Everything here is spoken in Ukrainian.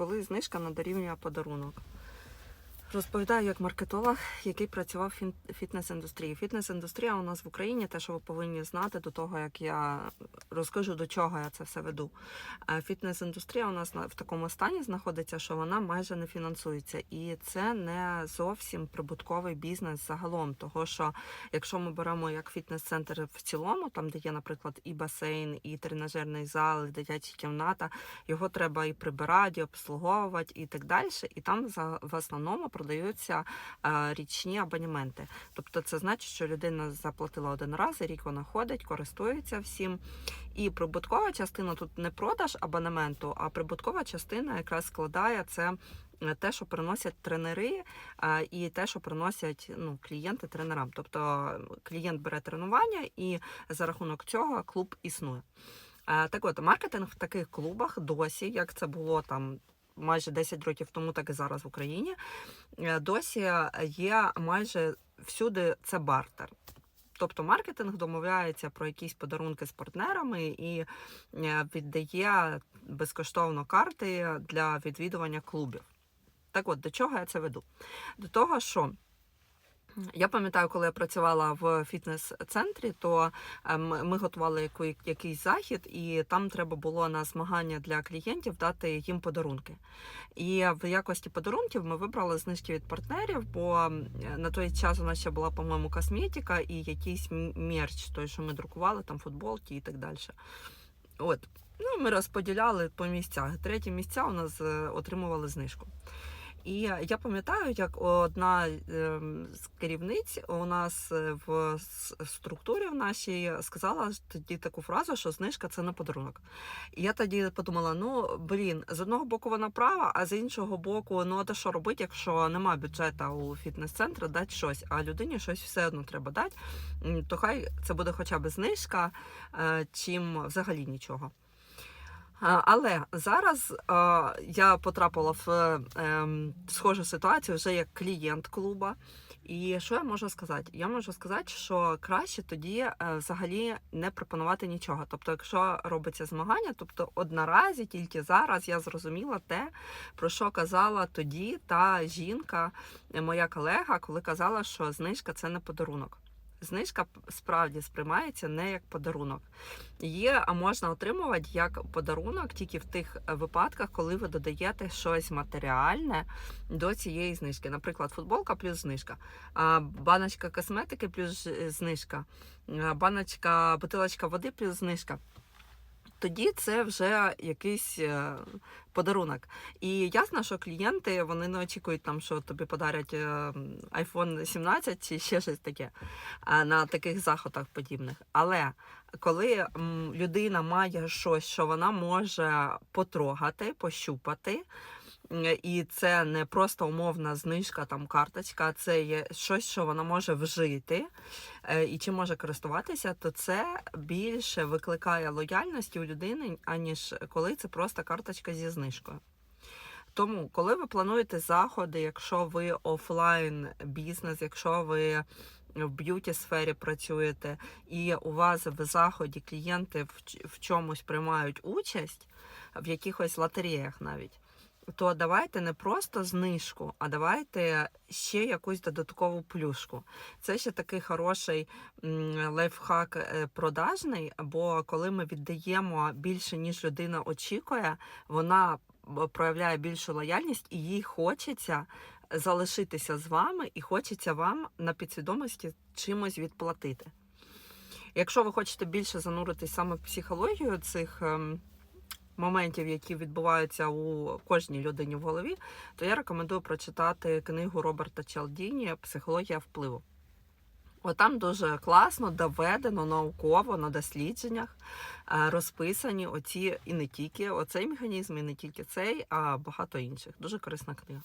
коли знижка не дорівнює подарунок. Розповідаю як маркетолог, який працював в фітнес-індустрії. Фітнес-індустрія у нас в Україні, те, що ви повинні знати до того, як я розкажу, до чого я це все веду. Е, Фітнес-індустрія у нас в такому стані знаходиться, що вона майже не фінансується, і це не зовсім прибутковий бізнес загалом. Того що якщо ми беремо як фітнес-центр в цілому, там де є, наприклад, і басейн, і тренажерний зал, і дитяча кімната, його треба і прибирати, і обслуговувати, і так далі. І там за в основному продаються е, річні абонементи. Тобто, це значить, що людина заплатила один раз, рік вона ходить, користується всім. І прибуткова частина тут не продаж абонементу, а прибуткова частина якраз складає це. е, Те, що приносять тренери, е, і те, що приносять ну, клієнти тренерам. Тобто клієнт бере тренування, і за рахунок цього клуб існує. Так от, маркетинг в таких клубах досі, як це було там майже 10 років тому, так і зараз в Україні, е, досі є майже всюди це бартер. Тобто маркетинг домовляється про якісь подарунки з партнерами і е, віддає безкоштовно карти для відвідування клубів. Так от, до чого я це веду? До того, що я пам'ятаю, коли я працювала в фітнес-центрі, то ем, ми готували якийсь захід, і там треба було на змагання для клієнтів дати їм подарунки. І в якості подарунків ми вибрали знижки від партнерів, бо на той час у нас ще була, по-моєму, косметика і якийсь мерч, той, що ми друкували, там футболки і так далі. От. Ну, ми розподіляли по місцях. Треті місця у нас е, отримували знижку. І я пам'ятаю, як одна ем, з керівниць у нас е, в структурі в нашій сказала тоді таку фразу, що знижка це не подарунок. І я тоді подумала: ну блін, з одного боку вона права, а з іншого боку, ну а то що робити, якщо нема бюджету у фітнес-центру, дати щось, а людині щось все одно треба дати, то хай це буде хоча б знижка, е, чим взагалі нічого. Але зараз я потрапила в ем, схожу ситуацію вже як клієнт клуба. І що я можу сказати? Я можу сказати, що краще тоді е, взагалі не пропонувати нічого. Тобто, якщо робиться змагання, тобто однаразі, тільки зараз я зрозуміла те, про що казала тоді та жінка, е, моя колега, коли казала, що знижка це не подарунок. Знижка справді сприймається не як подарунок. Є, а, можна отримувати як подарунок тільки в тих е, випадках, коли ви додаєте щось матеріальне до цієї знижки. Наприклад, футболка плюс знижка, баночка косметики плюс знижка, баночка, бутилочка води плюс знижка. Тоді це вже якийсь е, подарунок. І ясно, що клієнти вони не очікують там, що тобі подарять е, iPhone 17 чи ще щось таке на таких заходах подібних. Але коли людина має щось, що вона може потрогати, пощупати. М, І це не просто умовна знижка, там карточка, це є щось, що вона може вжити е, і чим може користуватися, то це більше викликає лояльності у людини, аніж коли це просто карточка зі знижкою. Тому, коли ви плануєте заходи, якщо ви офлайн бізнес, якщо ви в б'юті сфері працюєте, і у вас в заході клієнти в чомусь приймають участь, в якихось лотереях навіть. То давайте не просто знижку, а давайте ще якусь додаткову плюшку. Це ще такий хороший лайфхак е, продажний, бо коли ми віддаємо більше, ніж людина очікує, вона проявляє більшу лояльність і їй хочеться залишитися з вами, і хочеться вам на підсвідомості чимось відплатити. Якщо ви хочете більше зануритись саме в психологію цих ем, моментів, які відбуваються у кожній людині в голові, то я рекомендую прочитати книгу Роберта Чалдіні Психологія впливу. От там дуже класно доведено науково на дослідженнях е, розписані оці і не тільки оцей механізм, і не тільки цей, а багато інших. Дуже корисна книга.